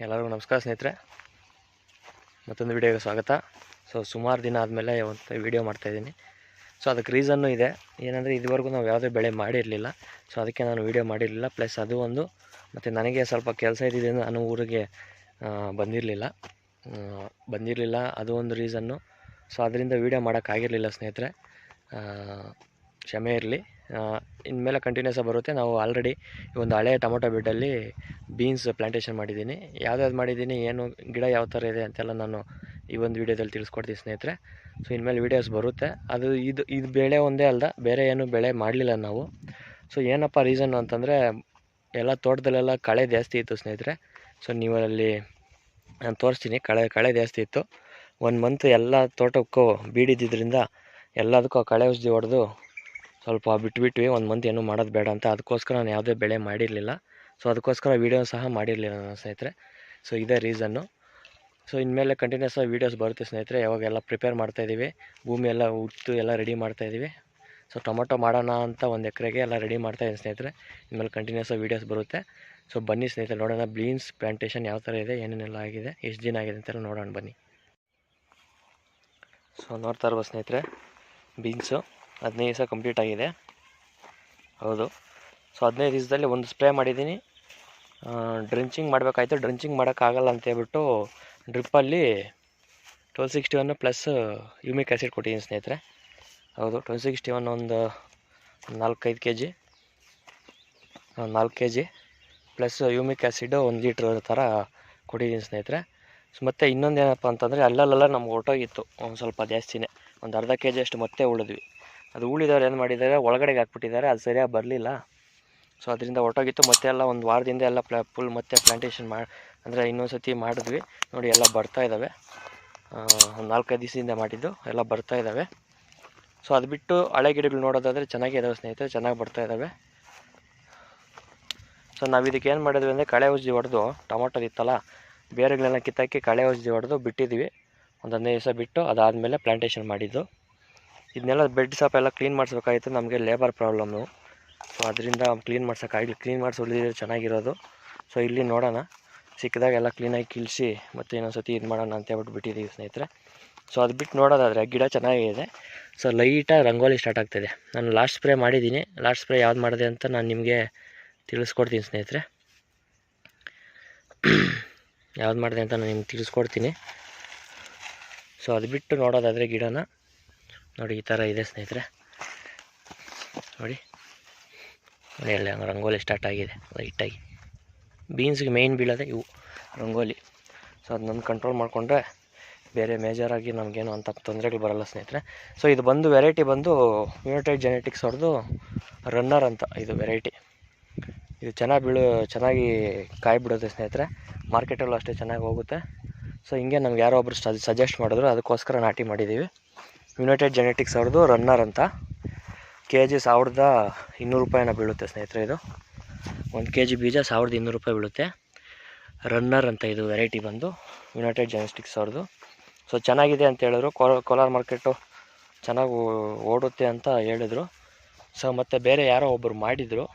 ಎಲ್ಲರಿಗೂ ನಮಸ್ಕಾರ ಸ್ನೇಹಿತರೆ. ಮತ್ತೊಂದು ವಿಡಿಯೋಗೆ ಸ್ವಾಗತ. ಸೊ ಸುಮಾರು ದಿನ ಆದಮೇಲೆ ಒಂದು ವಿಡಿಯೋ ಮಾಡ್ತಾಯಿದ್ದೀನಿ ಸೊ ಅದಕ್ಕೆ ರೀಸನ್ನು ಇದೆ. ಏನಂದರೆ, ಇದುವರೆಗೂ ನಾವು ಯಾವುದೇ ಬೆಳೆ ಮಾಡಿರಲಿಲ್ಲ. ಸೊ ಅದಕ್ಕೆ ನಾನು ವೀಡಿಯೋ ಮಾಡಿರಲಿಲ್ಲ. ಪ್ಲಸ್ ಅದು ಒಂದು, ಮತ್ತು ನನಗೆ ಸ್ವಲ್ಪ ಕೆಲಸ ಇದ್ದಿದೆ ನಾನು ಊರಿಗೆ ಬಂದಿರಲಿಲ್ಲ. ಬಂದಿರಲಿಲ್ಲ. ಅದು ಒಂದು ರೀಸನ್ನು ಸೊ ಅದರಿಂದ ವೀಡಿಯೋ ಮಾಡೋಕ್ಕಾಗಿರಲಿಲ್ಲ ಸ್ನೇಹಿತರೆ. ಕ್ಷಮೆ ಇರಲಿ. ಇನ್ಮೇಲೆ ಕಂಟಿನ್ಯೂಸ್ ಆಗಿ ಬರುತ್ತೆ. ನಾವು ಆಲ್ರೆಡಿ ಒಂದು ಹಳೆ ಟೊಮೊಟೊ ಬೆಡ್ಡಲ್ಲಿ ಬೀನ್ಸ್ ಪ್ಲಾಂಟೇಶನ್ ಮಾಡಿದ್ದೀನಿ. ಯಾವ್ದ್ಯಾವ್ದು ಮಾಡಿದ್ದೀನಿ, ಏನು, ಗಿಡ ಯಾವ ಥರ ಇದೆ ಅಂತೆಲ್ಲ ನಾನು ಈ ಒಂದು ವೀಡಿಯೋದಲ್ಲಿ ತಿಳಿಸ್ಕೊಡ್ತೀನಿ ಸ್ನೇಹಿತರೆ. ಸೊ ಇನ್ಮೇಲೆ ವೀಡಿಯೋಸ್ ಬರುತ್ತೆ. ಅದು ಇದು ಇದು ಬೆಳೆ ಒಂದೇ ಅಲ್ದ, ಬೇರೆ ಏನು ಬೆಳೆ ಮಾಡಲಿಲ್ಲ ನಾವು. ಸೊ ಏನಪ್ಪ ರೀಸನ್ ಅಂತಂದರೆ, ಎಲ್ಲ ತೋಟದಲ್ಲೆಲ್ಲ ಕಳೆ ಜಾಸ್ತಿ ಇತ್ತು ಸ್ನೇಹಿತರೆ. ಸೊ ನೀವು ಅಲ್ಲಿ ನಾನು ತೋರಿಸ್ತೀನಿ. ಕಳೆ ಕಳೆ ಜಾಸ್ತಿ ಇತ್ತು. ಒಂದು ಮಂತ್ ಎಲ್ಲ ತೋಟಕ್ಕೂ ಬೀಡಿದ್ದಿದ್ದರಿಂದ ಎಲ್ಲದಕ್ಕೂ ಕಳೆ ಔಷಧಿ ಹೊಡೆದು ಸ್ವಲ್ಪ ಬಿಟ್ಬಿಟ್ವಿ, ಒಂದು ಮಂತ್ ಏನೂ ಮಾಡೋದು ಬೇಡ ಅಂತ. ಅದಕ್ಕೋಸ್ಕರ ನಾನು ಯಾವುದೇ ಬೆಳೆ ಮಾಡಿರಲಿಲ್ಲ. ಸೊ ಅದಕ್ಕೋಸ್ಕರ ವೀಡಿಯೋ ಸಹ ಮಾಡಿರಲಿಲ್ಲ ನನ್ನ ಸ್ನೇಹಿತರೆ. ಸೊ ಇದೇ ರೀಸನ್ನು ಸೊ ಇನ್ಮೇಲೆ ಕಂಟಿನ್ಯೂಸ್ ಆಗಿ ವೀಡಿಯೋಸ್ ಬರುತ್ತೆ ಸ್ನೇಹಿತರೆ. ಯಾವಾಗೆಲ್ಲ ಪ್ರಿಪೇರ್ ಮಾಡ್ತಾಯಿದ್ದೀವಿ ಭೂಮಿ ಎಲ್ಲ ಉತ್ತು ಎಲ್ಲ ರೆಡಿ ಮಾಡ್ತಾಯಿದ್ದೀವಿ ಸೊ ಟೊಮೊಟೊ ಮಾಡೋಣ ಅಂತ ಒಂದು ಎಕರೆಗೆ ಎಲ್ಲ ರೆಡಿ ಮಾಡ್ತಾಯಿದ್ದೀನಿ ಸ್ನೇಹಿತರೆ. ಇನ್ಮೇಲೆ ಕಂಟಿನ್ಯೂಸ್ ಆಗಿ ವೀಡಿಯೋಸ್ ಬರುತ್ತೆ. ಸೊ ಬನ್ನಿ ಸ್ನೇಹಿತರೆ, ನೋಡೋಣ ಬ್ಲೀನ್ಸ್ ಪ್ಲಾಂಟೇಷನ್ ಯಾವ ಥರ ಇದೆ, ಏನೇನೆಲ್ಲ ಆಗಿದೆ, ಎಷ್ಟು ದಿನ ಆಗಿದೆ ಅಂತೆಲ್ಲ ನೋಡೋಣ ಬನ್ನಿ. ಸೊ ನೋಡ್ತಾ ಇರ್ಬೋದು ಸ್ನೇಹಿತರೆ ಬೀನ್ಸು ಹದಿನೈದು ದಿವಸ ಕಂಪ್ಲೀಟ್ ಆಗಿದೆ. ಹೌದು. ಸೊ ಹದಿನೈದು ದಿವಸದಲ್ಲಿ ಒಂದು ಸ್ಪ್ರೇ ಮಾಡಿದ್ದೀನಿ. ಡ್ರಿಂಚಿಂಗ್ ಮಾಡಬೇಕಾಯ್ತು. ಡ್ರಿಂಚಿಂಗ್ ಮಾಡೋಕ್ಕಾಗಲ್ಲ ಅಂತ ಹೇಳ್ಬಿಟ್ಟು ಡ್ರಿಪ್ಪಲ್ಲಿ twelve sixty one plus humic acid ಕೊಟ್ಟಿದ್ದೀನಿ ಸ್ನೇಹಿತರೆ. ಹೌದು ಟ್ವೆಲ್ ಸಿಕ್ಸ್ಟಿ ಒನ್ ಒಂದು ನಾಲ್ಕೈದು ಕೆ ಜಿ ನಾಲ್ಕು K G plus humic acid ಒಂದು ಲೀಟ್ರ್ ಥರ ಕೊಟ್ಟಿದ್ದೀನಿ ಸ್ನೇಹಿತರೆ. ಸೊ ಮತ್ತು ಇನ್ನೊಂದು ಏನಪ್ಪ ಅಂತಂದರೆ ಅಲ್ಲಲ್ಲೆಲ್ಲ ನಮ್ಗೆ ಹೊಟ್ಟೋಗಿತ್ತು ಒಂದು ಸ್ವಲ್ಪ ಜಾಸ್ತಿನೇ. ಒಂದು ಅರ್ಧ ಕೆ ಜಿ ಅಷ್ಟು ಮತ್ತೆ ಉಳಿದ್ವಿ. ಅದು ಉಳಿದವ್ರು ಏನು ಮಾಡಿದ್ದಾರೆ, ಒಳಗಡೆಗೆ ಹಾಕ್ಬಿಟ್ಟಿದ್ದಾರೆ, ಅದು ಸರಿಯಾಗಿ ಬರಲಿಲ್ಲ. ಸೊ ಅದರಿಂದ ಹೊಟ್ಟೋಗಿತ್ತು ಮತ್ತೆ ಎಲ್ಲ ಒಂದು ವಾರದಿಂದ ಎಲ್ಲ ಪ್ಲಾ ಫುಲ್ ಮತ್ತೆ ಪ್ಲಾಂಟೇಶನ್ ಮಾಡಿ ಅಂದರೆ ಇನ್ನೊಂದು ಸತಿ ಮಾಡಿದ್ವಿ. ನೋಡಿ, ಎಲ್ಲ ಬರ್ತಾ ಇದ್ದಾವೆ ಒಂದು ನಾಲ್ಕೈದು ದಿವಸದಿಂದ ಮಾಡಿದ್ದು, ಎಲ್ಲ ಬರ್ತಾ ಇದ್ದಾವೆ ಸೊ ಅದು ಬಿಟ್ಟು ಹಳೆ ಗಿಡಗಳು ನೋಡೋದಾದರೆ ಚೆನ್ನಾಗಿ ಸ್ನೇಹಿತರೆ, ಚೆನ್ನಾಗಿ ಬರ್ತಾ ಇದ್ದಾವೆ ಸೊ ನಾವು ಇದಕ್ಕೆ ಏನು ಮಾಡಿದ್ವಿ ಅಂದರೆ ಕಳೆ ಔಷಧಿ ಹೊಡೆದು, ಟೊಮೊಟೊ ಇತ್ತಲ್ಲ, ಬೇರೆಗಳೆಲ್ಲ ಕಿತ್ತಾಕಿ ಕಳೆ ಔಷಧಿ ಹೊಡೆದು ಬಿಟ್ಟಿದ್ವಿ. ಒಂದು ಹದಿನೈದು ದಿವಸ ಬಿಟ್ಟು ಅದಾದಮೇಲೆ ಪ್ಲಾಂಟೇಶನ್ ಮಾಡಿದ್ದು. ಇದನ್ನೆಲ್ಲ ಬೆಡ್ ಸಾಪ್ ಎಲ್ಲ ಕ್ಲೀನ್ ಮಾಡಿಸ್ಬೇಕಾಗಿತ್ತು, ನಮಗೆ ಲೇಬರ್ ಪ್ರಾಬ್ಲಮ್ಮು. ಸೊ ಅದರಿಂದ ಕ್ಲೀನ್ ಮಾಡ್ಸೋಕ್ಕಾಗಲಿ ಕ್ಲೀನ್ ಮಾಡಿಸಿ ಉಳಿದಿದ್ರೆ ಚೆನ್ನಾಗಿರೋದು. ಸೊ ಇಲ್ಲಿ ನೋಡೋಣ. ಸಿಕ್ಕಿದಾಗ ಎಲ್ಲ ಕ್ಲೀನಾಗಿ ಕಿಳಿಸಿ, ಮತ್ತು ಇನ್ನೊಂದು ಸತಿ ಇದು ಮಾಡೋಣ ಅಂತ ಹೇಳ್ಬಿಟ್ಟು ಬಿಟ್ಟಿದ್ದೀವಿ ಸ್ನೇಹಿತರೆ. ಸೊ ಅದು ಬಿಟ್ಟು ನೋಡೋದಾದರೆ, ಗಿಡ ಚೆನ್ನಾಗಿದೆ. ಸೊ ಲೈಟಾಗಿ ರಂಗೋಲಿ ಸ್ಟಾರ್ಟ್ ಆಗ್ತಿದೆ. ನಾನು ಲಾಸ್ಟ್ ಸ್ಪ್ರೇ ಮಾಡಿದ್ದೀನಿ. ಲಾಸ್ಟ್ ಸ್ಪ್ರೇ ಯಾವ್ದು ಮಾಡಿದೆ ಅಂತ ನಾನು ನಿಮಗೆ ತಿಳಿಸ್ಕೊಡ್ತೀನಿ ಸ್ನೇಹಿತರೆ. ಯಾವ್ದು ಮಾಡಿದೆ ಅಂತ ನಾನು ನಿಮ್ಗೆ ತಿಳಿಸ್ಕೊಡ್ತೀನಿ. ಸೊ ಅದು ಬಿಟ್ಟು ನೋಡೋದಾದರೆ ಗಿಡನ. ನೋಡಿ, ಈ ಥರ ಇದೆ ಸ್ನೇಹಿತರೆ. ನೋಡಿ. ಹಂಗೆ ರಂಗೋಲಿ ಸ್ಟಾರ್ಟ್ ಆಗಿದೆ ಲೈಟಾಗಿ ಬೀನ್ಸ್ಗೆ ಮೇಯ್ನ್ ಬೀಳೋದೆ ಇವು, ರಂಗೋಲಿ. ಸೊ ಅದನ್ನ ಕಂಟ್ರೋಲ್ ಮಾಡಿಕೊಂಡ್ರೆ ಬೇರೆ ಮೇಜರಾಗಿ ನಮಗೇನು ಅಂತ ತೊಂದರೆಗಳು ಬರಲ್ಲ ಸ್ನೇಹಿತರೆ. ಸೊ ಇದು ಬಂದು ವೆರೈಟಿ ಬಂದು ಯುನೈಟೆಡ್ ಜೆನೆಟಿಕ್ಸ್ ಅವ್ರದ್ದು ರನ್ನರ್ ಅಂತ ಇದು ವೆರೈಟಿ ಇದು ಚೆನ್ನಾಗಿ ಬೀಳು, ಚೆನ್ನಾಗಿ ಕಾಯಿ ಬಿಡುತ್ತೆ ಸ್ನೇಹಿತರೆ ಮಾರ್ಕೆಟಲ್ಲೂ ಅಷ್ಟೇ ಚೆನ್ನಾಗಿ ಹೋಗುತ್ತೆ. ಸೊ ಹಿಂಗೆ ನಮ್ಗೆ ಯಾರೋ ಒಬ್ಬರು ಸಜೆಸ್ಟ್ ಮಾಡಿದ್ರು, ಅದಕ್ಕೋಸ್ಕರ ನಾಟಿ ಮಾಡಿದ್ದೀವಿ ಯುನೈಟೆಡ್ ಜೆನೆಟಿಕ್ಸ್ ಅವ್ರದ್ದು ರನ್ನರ್ ಅಂತ. ಕೆ ಜಿ ಸಾವಿರದ ಇನ್ನೂರು ರೂಪಾಯಿನ ಬೀಳುತ್ತೆ ಸ್ನೇಹಿತರೆ ಇದು. ಒಂದು ಕೆ ಜಿ ಬೀಜ ಸಾವಿರದ ಇನ್ನೂರು ರೂಪಾಯಿ ಬೀಳುತ್ತೆ. ರನ್ನರ್ ಅಂತ ಇದು ವೆರೈಟಿ ಬಂದು ಯುನೈಟೆಡ್ ಜೆನೆಟಿಕ್ಸ್ ಅವ್ರದ್ದು. ಸೊ ಚೆನ್ನಾಗಿದೆ ಅಂತ ಹೇಳಿದ್ರು. ಕೋಲಾರ ಮಾರ್ಕೆಟು ಚೆನ್ನಾಗಿ ಓಡುತ್ತೆ ಅಂತ ಹೇಳಿದರು. ಸೊ ಮತ್ತು ಬೇರೆ ಯಾರೋ ಒಬ್ಬರು ಮಾಡಿದರು.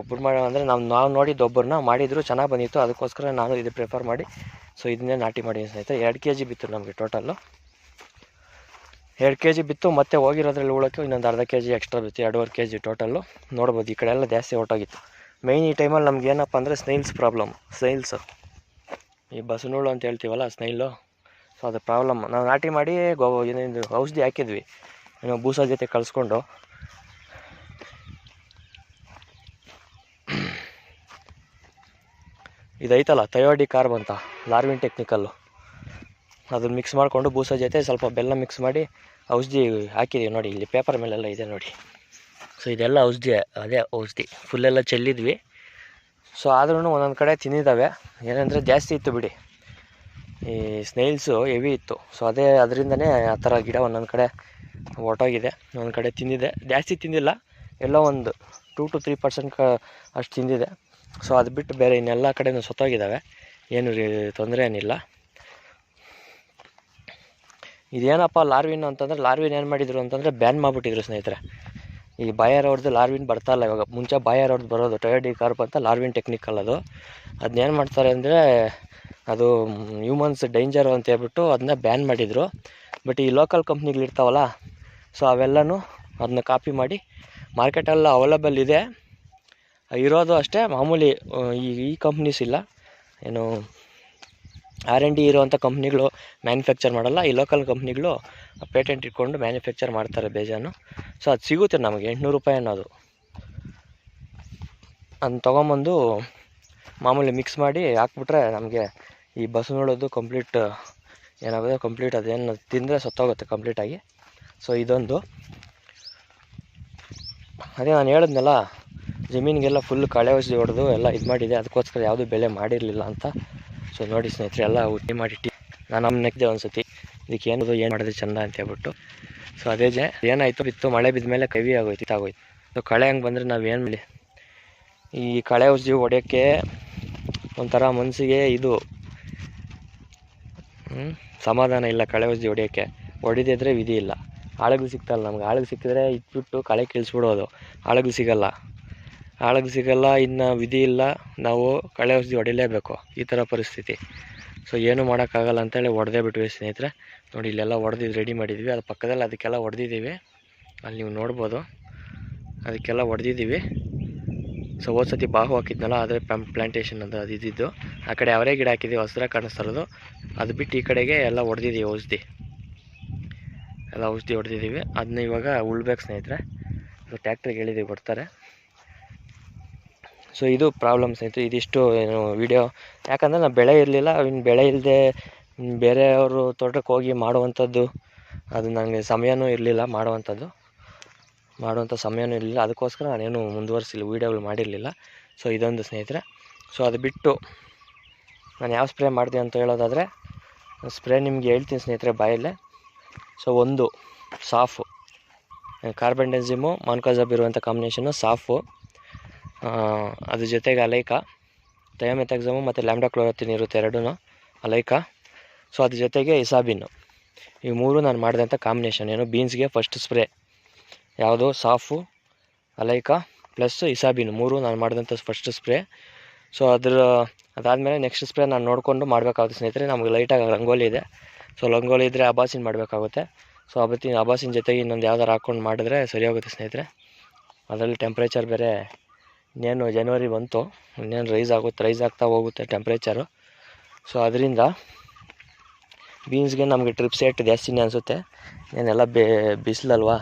ಒಬ್ಬರು ಮಾಡಿ, ಅಂದರೆ ನಾವು ನಾವು ನೋಡಿದ್ದು ಒಬ್ಬರನ್ನ ಮಾಡಿದರು, ಚೆನ್ನಾಗಿ ಬಂದಿತ್ತು. ಅದಕ್ಕೋಸ್ಕರ ನಾನು ಇದು ಪ್ರಿಫರ್ ಮಾಡಿ ಸೊ ಇದನ್ನೇ ನಾಟಿ ಮಾಡಿದ್ದೀನಿ ಸ್ನೇಹಿತರೆ. ಎರಡು ಕೆ ಜಿ ಬಿತ್ತು ನಮಗೆ ಟೋಟಲ್ಲು ಎರಡು ಕೆ ಜಿ ಬಿತ್ತು, ಮತ್ತೆ ಹೋಗಿರೋದ್ರಲ್ಲಿ ಉಳೋಕ್ಕೆ ಇನ್ನೊಂದು ಅರ್ಧ ಕೆ ಜಿ ಎಕ್ಸ್ಟ್ರಾ ಬಿತ್ತು, ಎರಡೂವರೆ ಕೆ ಜಿ ಟೋಟಲ್ಲು ನೋಡ್ಬೋದು, ಈ ಕಡೆ ಎಲ್ಲ ಜಾಸ್ತಿ ಹೋಗಿತ್ತು ಮೇಯ್ನ್ ಈ ಟೈಮಲ್ಲಿ ನಮ್ಗೆ ಏನಪ್ಪ ಅಂದರೆ ಸ್ನೈಲ್ಸ್ ಪ್ರಾಬ್ಲಮ್ ಸ್ನೈಲ್ಸು. ಈ ಬಸನುಳು ಅಂತ ಹೇಳ್ತೀವಲ್ಲ, ಸ್ನೈಲು. ಸೊ ಅದು ಪ್ರಾಬ್ಲಮ್ ನಾವು ನಾಟಿ ಮಾಡಿ ಗೋ ಏನೇನು ಔಷಧಿ ಹಾಕಿದ್ವಿ. ಏನೋ ಭೂಸ ಜೊತೆ ಕಳಿಸ್ಕೊಂಡು. ಇದೈತಲ್ಲ ತಯೋಡಿ ಕಾರ್ಬ್ ಅಂತ ಲಾರ್ವಿನ್ ಟೆಕ್ನಿಕಲ್ಲು ಅದನ್ನ ಮಿಕ್ಸ್ ಮಾಡಿಕೊಂಡು ಬೂಸ ಜೊತೆ ಸ್ವಲ್ಪ ಬೆಲ್ಲ ಮಿಕ್ಸ್ ಮಾಡಿ ಔಷಧಿ ಹಾಕಿದ್ದೀವಿ ನೋಡಿ, ಇಲ್ಲಿ ಪೇಪರ್ ಮೇಲೆಲ್ಲ ಇದೆ ನೋಡಿ. ಸೊ ಇದೆಲ್ಲ ಔಷಧಿ, ಅದೇ ಔಷಧಿ. ಫುಲ್ಲೆಲ್ಲ ಚೆಲ್ಲಿದ್ವಿ. ಸೊ ಆದ್ರೂ ಒಂದೊಂದು ಕಡೆ ತಿಂದಿದ್ದಾವೆ. ಏನಂದರೆ ಜಾಸ್ತಿ ಇತ್ತು ಬಿಡಿ. ಈ ಸ್ನೇಲ್ಸು ಹೆವಿ ಇತ್ತು. ಸೊ ಅದೇ ಅದರಿಂದನೇ ಆ ಥರ ಗಿಡ ಒಂದೊಂದು ಕಡೆ ಹೊರ್ಟೋಗಿದೆ ಒಂದೊಂದು ಕಡೆ ತಿಂದಿದೆ. ಜಾಸ್ತಿ ತಿಂದಿಲ್ಲ. ಎಲ್ಲೋ ಒಂದು ಟೂ ಟು ತ್ರೀ ಪರ್ಸೆಂಟ್ ಕ ಅಷ್ಟು ತಿಂದಿದೆ. ಸೊ ಅದು ಬಿಟ್ಟು ಬೇರೆ ಇನ್ನೆಲ್ಲ ಕಡೆಯೂ ಸತ್ತೋಗಿದ್ದಾವೆ. ಏನು ತೊಂದರೆ ಏನಿಲ್ಲ. ಇದೇನಪ್ಪ ಲಾರ್ವಿನ್ ಅಂತಂದರೆ ಲಾರ್ವಿನ್ ಏನು ಮಾಡಿದ್ರು ಅಂತಂದರೆ ಬ್ಯಾನ್ ಮಾಡಿಬಿಟ್ಟಿದ್ರು ಸ್ನೇಹಿತರೆ. ಈ ಬಾಯರ್ ಅವ್ರದ್ದು ಲಾರ್ವಿನ್ ಬರ್ತಾ ಇಲ್ಲ ಇವಾಗ. ಮುಂಚೆ ಬಾಯರ್ ಅವ್ರದ್ದು ಬರೋದು ಟಯರ್ಡಿ ಕಾರ್ಪ್ ಅಂತ ಲಾರ್ವಿನ್ ಟೆಕ್ನಿಕಲ್ ಅದು. ಅದನ್ನೇನು ಮಾಡ್ತಾರೆ ಅಂದರೆ ಅದು ಹ್ಯೂಮನ್ಸ್ ಡೇಂಜರು ಅಂತ ಹೇಳ್ಬಿಟ್ಟು ಅದನ್ನ ಬ್ಯಾನ್ ಮಾಡಿದರು. ಬಟ್ ಈ ಲೋಕಲ್ ಕಂಪ್ನಿಗಳಿರ್ತಾವಲ್ಲ ಸೊ ಅವೆಲ್ಲನೂ ಅದನ್ನ ಕಾಪಿ ಮಾಡಿ ಮಾರ್ಕೆಟೆಲ್ಲ ಅವೈಲಬಲ್ ಇದೆ. ಇರೋದು ಅಷ್ಟೇ, ಮಾಮೂಲಿ ಈ ಈ ಕಂಪ್ನೀಸ್ ಇಲ್ಲ. ಏನು ಆರ್ ಎನ್ ಡಿ ಇರುವಂಥ ಕಂಪ್ನಿಗಳು ಮ್ಯಾನುಫ್ಯಾಕ್ಚರ್ ಮಾಡಲ್ಲ, ಈ ಲೋಕಲ್ ಕಂಪ್ನಿಗಳು ಪೇಟೆಂಟ್ ಇಟ್ಕೊಂಡು ಮ್ಯಾನುಫ್ಯಾಕ್ಚರ್ ಮಾಡ್ತಾರೆ ಬೇಜಾನು. ಸೊ ಅದು ಸಿಗುತ್ತೆ ನಮಗೆ, ಎಂಟುನೂರು ರೂಪಾಯಿ ಅನ್ನೋದು. ಅದನ್ನ ತೊಗೊಂಬಂದು ಮಾಮೂಲಿ ಮಿಕ್ಸ್ ಮಾಡಿ ಹಾಕ್ಬಿಟ್ರೆ ನಮಗೆ ಈ ಬಸವನೋಳದ್ದು ಕಂಪ್ಲೀಟ್ ಏನಾಗುತ್ತೆ ಕಂಪ್ಲೀಟ್ ಅದೇನು ತಿಂದರೆ ಸತ್ತೋಗುತ್ತೆ ಕಂಪ್ಲೀಟಾಗಿ ಸೊ ಇದೊಂದು. ಅದೇ ನಾನು ಹೇಳಿದ್ನಲ್ಲ, ಜಮೀನಿಗೆಲ್ಲ ಫುಲ್ ಕಳೆ ಔಷಧಿ ಹೊಡೆದು ಎಲ್ಲ ಇದು ಮಾಡಿದೆ ಅದಕ್ಕೋಸ್ಕರ ಯಾವುದೂ ಬೆಳೆ ಮಾಡಿರಲಿಲ್ಲ ಅಂತ. ಸೊ ನೋಡಿ ಸ್ನೇಹಿತರೆ, ಎಲ್ಲ ಉಟ್ಟಿ ಮಾಡಿಟ್ಟು ನಾನು ನಮ್ಮ ನೆಕ್ದೆ ಒಂದು ಸತಿ ಇದಕ್ಕೆ ಏನದು, ಏನು ಮಾಡಿದ್ರೆ ಚಂದ ಅಂತ ಹೇಳ್ಬಿಟ್ಟು. ಸೊ ಅದೇ ಜೆ ಏನಾಯಿತು ಬಿತ್ತು, ಮಳೆ ಬಿದ್ದ ಮೇಲೆ ಕವಿ ಆಗೋಯ್ತು ಇತ್ತಾಗೋಯ್ತು ಸೊ ಕಳೆ ಹಂಗೆ ಬಂದರೆ ನಾವು ಏನು ಮಾಡಲಿ ಈ ಕಳೆ ಔಷಧಿ ಹೊಡೆಯೋಕ್ಕೆ ಒಂಥರ ಮನಸ್ಸಿಗೆ ಇದು ಸಮಾಧಾನ ಇಲ್ಲ ಕಳೆ ಔಷಧಿ ಹೊಡೆಯೋಕ್ಕೆ. ಹೊಡಿದಿದ್ರೆ ವಿಧಿ ಇಲ್ಲ. ಆಳುಗಳು ಸಿಗ್ತಲ್ಲ ನಮ್ಗೆ. ಆಳುಗಳು ಸಿಕ್ಕಿದ್ರೆ ಇಟ್ಬಿಟ್ಟು ಕಳೆ ಕೀಳಿಸ್ಬಿಡೋದು. ಆಳುಗಳು ಸಿಗಲ್ಲ. ಆಳುಗಳು ಸಿಗಲ್ಲ, ಇನ್ನು ವಿಧಿ ಇಲ್ಲ, ನಾವು ಕಳೆ ಔಷಧಿ ಹೊಡಿಲೇಬೇಕು ಈ ಥರ ಪರಿಸ್ಥಿತಿ. ಸೊ ಏನೂ ಮಾಡೋಕ್ಕಾಗಲ್ಲ ಅಂತೇಳಿ ಹೊಡೆದೇ ಬಿಟ್ವಿ ಸ್ನೇಹಿತರೆ. ನೋಡಿ, ಇಲ್ಲೆಲ್ಲ ಹೊಡೆದಿದ್ದು ರೆಡಿ ಮಾಡಿದ್ವಿ. ಅದು ಪಕ್ಕದಲ್ಲಿ ಅದಕ್ಕೆಲ್ಲ ಹೊಡೆದಿದ್ದೀವಿ ಅಲ್ಲಿ ನೀವು ನೋಡ್ಬೋದು. ಅದಕ್ಕೆಲ್ಲ ಹೊಡೆದಿದ್ದೀವಿ ಸೊ ಹೋದ ಸತಿ ಬಾಹು ಹಾಕಿದ್ನಲ್ಲ ಆದರೆ ಪ್ಯಾಂಪ್ ಪ್ಲಾಂಟೇಶನ್ ಅಂತ ಅದು ಇದ್ದಿದ್ದು. ಆ ಕಡೆ ಅವರೇ ಗಿಡ ಹಾಕಿದ್ದೀವಿ ಹಸ್ರಾಗಿ ಕಾಣಿಸ್ತಿರೋದು ಅದು ಬಿಟ್ಟು ಈ ಕಡೆಗೆ ಎಲ್ಲ ಹೊಡೆದಿದ್ದೀವಿ ಔಷಧಿ. ಎಲ್ಲ ಔಷಧಿ ಹೊಡೆದಿದ್ದೀವಿ ಅದನ್ನ ಇವಾಗ ಉಳ್ಬೇಕು ಸ್ನೇಹಿತರೆ. ಟ್ಯಾಕ್ಟ್ರಿಗೆ ಹೇಳಿದ್ದೀವಿ ಬರ್ತಾರೆ ಸೊ ಇದು ಪ್ರಾಬ್ಲಮ್ ಆಯಿತು ಇದಿಷ್ಟು ಏನು ವಿಡಿಯೋ ಯಾಕಂದರೆ ನಾನು ಬೆಳೆ ಇರಲಿಲ್ಲ ಇನ್ನು ಬೆಳೆ ಇಲ್ಲದೆ ಬೇರೆಯವರು ತೋಟಕ್ಕೆ ಹೋಗಿ ಮಾಡುವಂಥದ್ದು, ಅದು ನನಗೆ ಸಮಯನೂ ಇರಲಿಲ್ಲ ಮಾಡುವಂಥದ್ದು. ಮಾಡುವಂಥ ಸಮಯನೂ ಇರಲಿಲ್ಲ. ಅದಕ್ಕೋಸ್ಕರ ನಾನೇನು ಮುಂದುವರಿಸಿಲ್ಲ ವೀಡಿಯೋಗಳು ಮಾಡಿರಲಿಲ್ಲ. ಸೊ ಇದೊಂದು ಸ್ನೇಹಿತರೆ. ಸೊ ಅದು ಬಿಟ್ಟು ನಾನು ಯಾವ ಸ್ಪ್ರೇ ಮಾಡಿದೆ ಅಂತ ಹೇಳೋದಾದರೆ ಸ್ಪ್ರೇ ನಿಮಗೆ ಹೇಳ್ತೀನಿ ಸ್ನೇಹಿತರೆ ಬಾಯಲ್ಲೇ. ಸೊ ಒಂದು ಸಾಫು. ಕಾರ್ಬನ್ ಡೆನ್ಸಿಮು ಮಾನ್ಕಾಜಾಬ್ ಇರುವಂಥ ಕಾಂಬಿನೇಷನ್ನು ಸಾಫು. ಅದ್ರ ಜೊತೆಗೆ ಅಲೈಕ ಥಯಾಮೆಥಾಕ್ಸಮು ಮತ್ತು ಲ್ಯಾಂಬ್ಡಾ ಕ್ಲೋರತಿನ್ ಇರುತ್ತೆ ಎರಡೂ ಅಲೈಕಾ ಸೊ ಅದ್ರ ಜೊತೆಗೆ ಇಸಾಬಿನ್ನು. ಈ ಮೂರು ನಾನು ಮಾಡಿದಂಥ ಕಾಂಬಿನೇಷನ್ ಏನು ಬೀನ್ಸ್ಗೆ ಫಸ್ಟ್ ಸ್ಪ್ರೇ ಯಾವುದು? ಸಾಫು ಅಲೈಕಾ ಪ್ಲಸ್ ಇಸಾಬಿನ್ ಮೂರು ನಾನು ಮಾಡಿದಂಥ ಫಸ್ಟ್ ಸ್ಪ್ರೇ ಸೊ ಅದ್ರ, ಅದಾದಮೇಲೆ ನೆಕ್ಸ್ಟ್ ಸ್ಪ್ರೇ ನಾನು ನೋಡಿಕೊಂಡು ಮಾಡಬೇಕಾಗುತ್ತೆ ಸ್ನೇಹಿತರೆ. ನಮಗೆ ಲೈಟಾಗಿ ರಂಗೋಲಿ ಇದೆ. ಸೊ ರಂಗೋಲಿ ಇದ್ದರೆ ಅಬಾಸಿನ್ ಮಾಡಬೇಕಾಗುತ್ತೆ. ಸೊ ಅಬತ್ತಿನ ಅಬಾಸಿನ ಜೊತೆಗೆ ಇನ್ನೊಂದು ಯಾವ್ದಾರು ಹಾಕ್ಕೊಂಡು ಮಾಡಿದ್ರೆ ಸರಿ ಹೋಗುತ್ತೆ ಸ್ನೇಹಿತರೆ. ಅದರಲ್ಲಿ ಟೆಂಪ್ರೇಚರ್ ಬೇರೆ ಇನ್ನೇನು ಜನವರಿ ಬಂತು, ಇನ್ನೇನು ರೈಸ್ ಆಗುತ್ತೆ ರೈಸ್ ಆಗ್ತಾ ಹೋಗುತ್ತೆ ಟೆಂಪ್ರೇಚರು ಸೊ ಅದರಿಂದ ಬೀನ್ಸ್ಗೆ ನಮಗೆ ಟ್ರಿಪ್ ಸೆಟ್ ಜಾಸ್ತಿನೇ ಅನಿಸುತ್ತೆ. ಏನೆಲ್ಲ ಬೇ, ಬಿಸಿಲಲ್ವಾ?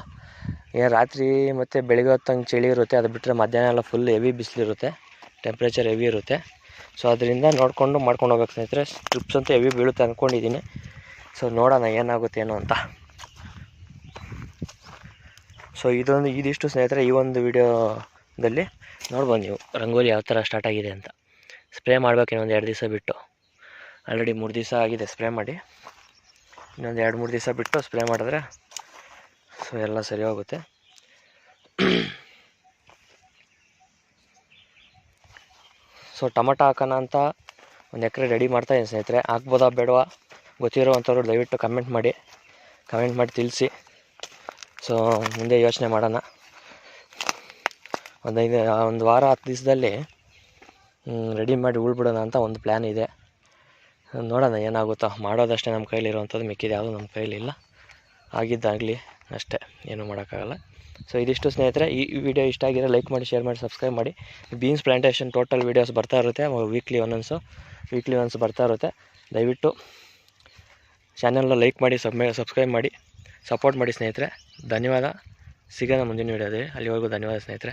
ಏನು ರಾತ್ರಿ ಮತ್ತು ಬೆಳಿಗ್ಗೆ ಹೊತ್ತಂಗೆ ಚಳಿ ಇರುತ್ತೆ, ಅದು ಬಿಟ್ಟರೆ ಮಧ್ಯಾಹ್ನ ಎಲ್ಲ ಫುಲ್ ಹೆವಿ ಬಿಸಿಲಿರುತ್ತೆ ಟೆಂಪ್ರೇಚರ್ ಹೆವಿ ಇರುತ್ತೆ. ಸೊ ಅದರಿಂದ ನೋಡಿಕೊಂಡು ಮಾಡ್ಕೊಂಡು ಹೋಗ್ಬೇಕು ಸ್ನೇಹಿತರೆ. ಟ್ರಿಪ್ಸ್ ಅಂತ ಹೆವಿ ಬೀಳುತ್ತೆ ಅಂದ್ಕೊಂಡಿದ್ದೀನಿ ಸೊ ನೋಡೋಣ ಏನಾಗುತ್ತೆ ಏನು ಅಂತ. ಸೊ ಇದೊಂದು, ಇದಿಷ್ಟು ಸ್ನೇಹಿತರೆ ಈ ಒಂದು ವಿಡಿಯೋದಲ್ಲಿ ನೋಡ್ಬೋದು ನೀವು, ರಂಗೋಲಿ ಯಾವ ಥರ ಸ್ಟಾರ್ಟ್ ಆಗಿದೆ ಅಂತ. ಸ್ಪ್ರೇ ಮಾಡಬೇಕು ಇನ್ನೊಂದು ಎರಡು ದಿವಸ ಬಿಟ್ಟು. ಆಲ್ರೆಡಿ ಮೂರು ದಿವಸ ಆಗಿದೆ ಸ್ಪ್ರೇ ಮಾಡಿ. ಇನ್ನೊಂದು ಎರಡು, ಮೂರು ದಿವಸ ಬಿಟ್ಟು ಸ್ಪ್ರೇ ಮಾಡಿದ್ರೆ ಸೊ ಎಲ್ಲ ಸರಿ ಹೋಗುತ್ತೆ. ಸೊ ಟೊಮಟೊ ಹಾಕೋಣ ಅಂತ ಒಂದು ಎಕರೆ ರೆಡಿ ಮಾಡ್ತಾಯಿದ್ದೀನಿ ಸ್ನೇಹಿತರೆ. ಹಾಕ್ಬೋದಾ ಬೇಡವಾ? ಗೊತ್ತಿರೋವಂಥವ್ರು ದಯವಿಟ್ಟು ಕಮೆಂಟ್ ಮಾಡಿ. ಕಮೆಂಟ್ ಮಾಡಿ ತಿಳಿಸಿ. ಸೊ ಮುಂದೆ ಯೋಚನೆ ಮಾಡೋಣ. ಒಂದು ಐದು ಒಂದು ವಾರ, ಹತ್ತು ದಿವಸದಲ್ಲಿ ರೆಡಿ ಮಾಡಿ ಉಳ್ಬಿಡೋಣ ಅಂತ ಒಂದು ಪ್ಲ್ಯಾನ್ ಇದೆ. ನೋಡೋಣ ಏನಾಗುತ್ತೋ. ಮಾಡೋದಷ್ಟೇ ನಮ್ಮ ಕೈಲಿರುವಂಥದ್ದು, ಮಿಕ್ಕಿದೆ ಯಾವುದೂ ನಮ್ಮ ಕೈಲಿಲ್ಲ. ಆಗಿದ್ದಾಗಲಿ ಅಷ್ಟೇ, ಏನೂ ಮಾಡೋಕ್ಕಾಗಲ್ಲ. ಸೊ ಇದಿಷ್ಟು ಸ್ನೇಹಿತರೆ. ಈ ವಿಡಿಯೋ ಇಷ್ಟ ಆಗಿರೋ ಲೈಕ್ ಮಾಡಿ ಶೇರ್ ಮಾಡಿ ಸಬ್ಸ್ಕ್ರೈಬ್ ಮಾಡಿ. ಬೀನ್ಸ್ ಪ್ಲಾಂಟೇಷನ್ ಟೋಟಲ್ ವೀಡಿಯೋಸ್ ಬರ್ತಾ ಇರುತ್ತೆ. ವೀಕ್ಲಿ ಒಂದೊಂದು ವೀಕ್ಲಿ ಒನ್ಸ್ ಬರ್ತಾ ಇರುತ್ತೆ. ದಯವಿಟ್ಟು ಚಾನಲ್ನ ಲೈಕ್ ಮಾಡಿ ಸಬ್ ಸಬ್ಸ್ಕ್ರೈಬ್ ಮಾಡಿ ಸಪೋರ್ಟ್ ಮಾಡಿ ಸ್ನೇಹಿತರೆ. ಧನ್ಯವಾದ. ಸಿಗೋಣ ಮುಂದಿನ ವಿಡಿಯೋದಲ್ಲಿ ಅಲ್ಲಿವರೆಗೂ ಧನ್ಯವಾದ ಸ್ನೇಹಿತರೆ.